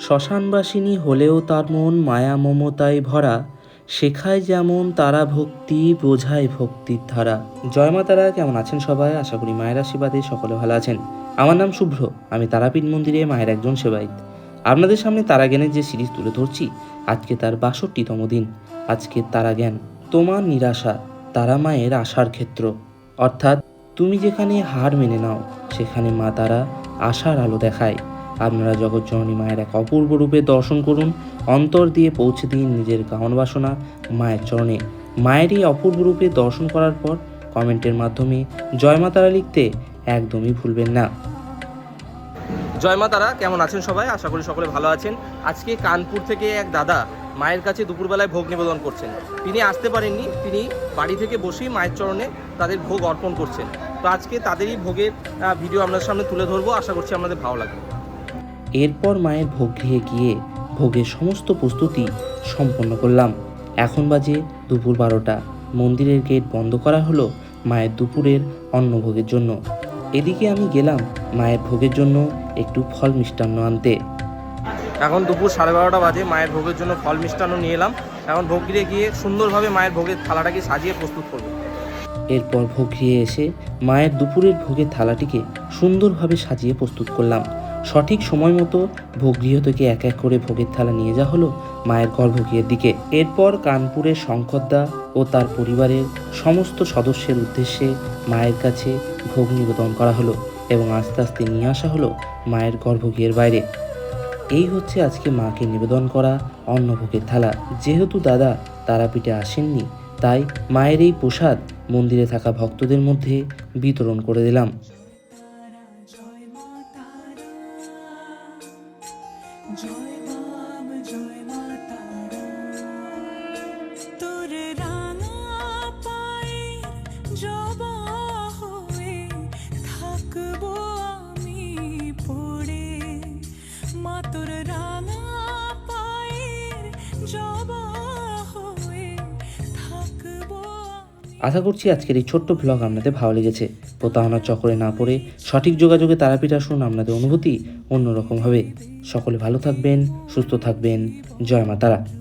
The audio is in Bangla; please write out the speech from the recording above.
শ্মশানবাসিনী হলেও তার মন মায়া মমতায় ভরা, শেখায় যেমন তারা ভক্তি, বোঝায় ভক্তির ধারা। জয় মা তারা, কেমন আছেন সবাই? আশা করি মায়ের আশীর্বাদে সকলে ভালো আছেন। আমার নাম শুভ্র, আমি তারাপীঠ মন্দিরে মায়ের একজন সেবায়িত। আপনাদের সামনে তারা জ্ঞানের যে সিরিজ তুলে ধরছি, আজকে তার বাষট্টিতম দিন। আজকে তারা জ্ঞান, তোমার নিরাশা, তারা মায়ের আশার ক্ষেত্র। অর্থাৎ, তুমি যেখানে হার মেনে নাও, সেখানে মা তারা আশার আলো দেখায়। আপনারা জগৎ জগৎজননী মায়ের এক অপূর্ব রূপে দর্শন করুন। অন্তর দিয়ে পৌঁছে দিন নিজের কামন বাসনা মায়ের চরণে। মায়ের এই অপূর্ব রূপে দর্শন করার পর কমেন্টের মাধ্যমে জয় মা তারা লিখতে একদমই ভুলবেন না। জয় মা তারা, কেমন আছেন সবাই? আশা করি সকলে ভালো আছেন। আজকে কানপুর থেকে এক দাদা মায়ের কাছে দুপুরবেলায় ভোগ নিবেদন করছেন। তিনি আসতে পারেননি, তিনি বাড়ি থেকে বসেই মায়ের চরণে তাদের ভোগ অর্পণ করছেন। তো আজকে তাদেরই ভোগের ভিডিও আপনাদের সামনে তুলে ধরবো। আশা করছি আপনাদের ভালো লাগবে। এরপর মায়ের ভোগ গৃহে গিয়ে ভোগের সমস্ত প্রস্তুতি সম্পন্ন করলাম। এখন বাজে দুপুর বারোটা। মন্দিরের গেট বন্ধ করা হলো মায়ের দুপুরের অন্নভোগের জন্য। এদিকে আমি গেলাম মায়ের ভোগের জন্য একটু ফল মিষ্টান্ন আনতে। এখন দুপুর সাড়ে বারোটা বাজে মায়ের ভোগের জন্য ফল মিষ্টান্ন নিয়ে এলাম। এখন ভোগ গিয়ে গিয়ে সুন্দরভাবে মায়ের ভোগের থালাটাকে সাজিয়ে প্রস্তুত করব। এরপর ভোগ গৃহে এসে মায়ের দুপুরের ভোগের থালাটিকে সুন্দরভাবে সাজিয়ে প্রস্তুত করলাম। সঠিক সময় মতো ভোগগৃহ থেকে এক এক করে ভোগের থালা নিয়ে যাওয়া হলো মায়ের গর্ভগৃহের দিকে। এরপর কানপুরের শঙ্করদা ও তার পরিবারের সমস্ত সদস্যের উদ্দেশ্যে মায়ের কাছে ভোগ নিবেদন করা হলো এবং আস্তে আস্তে নিয়ে আসা হলো মায়ের গর্ভগৃহের বাইরে। এই হচ্ছে আজকে মাকে নিবেদন করা অন্নভোগের থালা। যেহেতু দাদা তারাপীঠে আসেননি, তাই মায়ের এই প্রসাদ মন্দিরে থাকা ভক্তদের মধ্যে বিতরণ করে দিলাম। জয় বাম জয় মা তারা তোর রাঙা পায়ের জবা হয়ে থাকব আমি পড়ে। মা, তোর রাঙা পায়ের জবা আশা করছি আজকের এই ছোট্ট ব্লগ আপনাদের ভালো লেগেছে। প্রতারণার চক্রে না পড়ে সঠিক যোগাযোগে তারাপীঠ আসুন, আপনাদের অনুভূতি অন্যরকম হবে। সকলে ভালো থাকবেন, সুস্থ থাকবেন। জয় মা তারা।